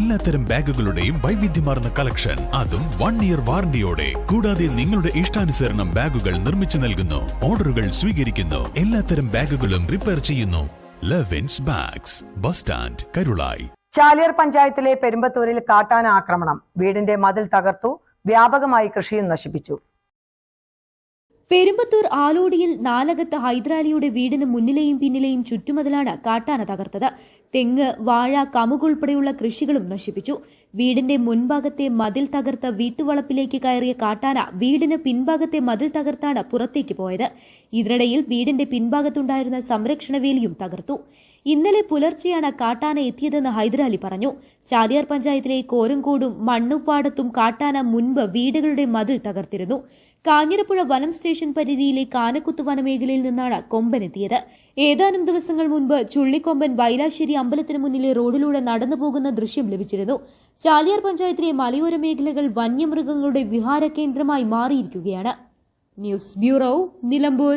എല്ലാത്തരം ബാഗുകളുടെയും വൈവിധ്യമാർന്ന കളക്ഷൻ. അതും വൺ ഇയർ വാറണ്ടിയോടെ കൂടാതെ നിങ്ങളുടെ ഇഷ്ടാനുസരണം ബാഗുകൾ നിർമ്മിച്ചു നൽകുന്നു. ഓർഡറുകൾ സ്വീകരിക്കുന്നു. എല്ലാത്തരം ബാഗുകളും റിപ്പയർ ചെയ്യുന്നു. Levins bags bus stand Karulai Chaliyar പഞ്ചായത്തിലെ പെരുമ്പത്തൂരിൽ കാട്ടാന ആക്രമണം. വീടിന്റെ മതിൽ തകർത്തു. വ്യാപകമായി കൃഷിയും നശിപ്പിച്ചു. പെരുമ്പത്തൂർ ആലോടിയിൽ നാലകത്ത് ഹൈദരാലിയുടെ വീടിന് മുന്നിലെയും പിന്നിലെയും ചുറ്റുമതിലാണ് കാട്ടാന തകർത്തത്. തെങ്ങ് വാഴ കമുക് ഉൾപ്പെടെയുള്ള കൃഷികളും നശിപ്പിച്ചു. വീടിന്റെ മുൻഭാഗത്തെ മതിൽ തകർത്ത് വീട്ടുവളപ്പിലേക്ക് കയറിയ കാട്ടാന വീടിന് പിൻഭാഗത്തെ മതിൽ തകർത്താണ് പുറത്തേക്ക് പോയത്. ഇതിനിടയിൽ വീടിന്റെ പിൻഭാഗത്തുണ്ടായിരുന്ന സംരക്ഷണ വേലിയും തകർത്തു. ഇന്നലെ പുലർച്ചെയാണ് കാട്ടാന എത്തിയതെന്ന് ഹൈദരാലി പറഞ്ഞു. ചാലിയാർ പഞ്ചായത്തിലെ കോരങ്കോടും മണ്ണുപ്പാടത്തും കാട്ടാന മുൻപ് വീടുകളുടെ മതിൽ തകർത്തിരുന്നു. കാഞ്ഞിരപ്പുഴ വനം സ്റ്റേഷൻ പരിധിയിലെ കാനക്കുത്ത് വനമേഖലയിൽ നിന്നാണ് കൊമ്പനെത്തിയത് ഏതാനും ദിവസങ്ങൾ മുൻപ് ചുള്ളിക്കൊമ്പൻ വൈലാശ്ശേരി അമ്പലത്തിന് മുന്നിലെ റോഡിലൂടെ നടന്നു പോകുന്ന ദൃശ്യം ലഭിച്ചിരുന്നു. ചാലിയാർ പഞ്ചായത്തിലെ മലയോര മേഖലകൾ വന്യമൃഗങ്ങളുടെ വിഹാര കേന്ദ്രമായി മാറിയിരിക്കുകയാണ്. News bureau Nilambur.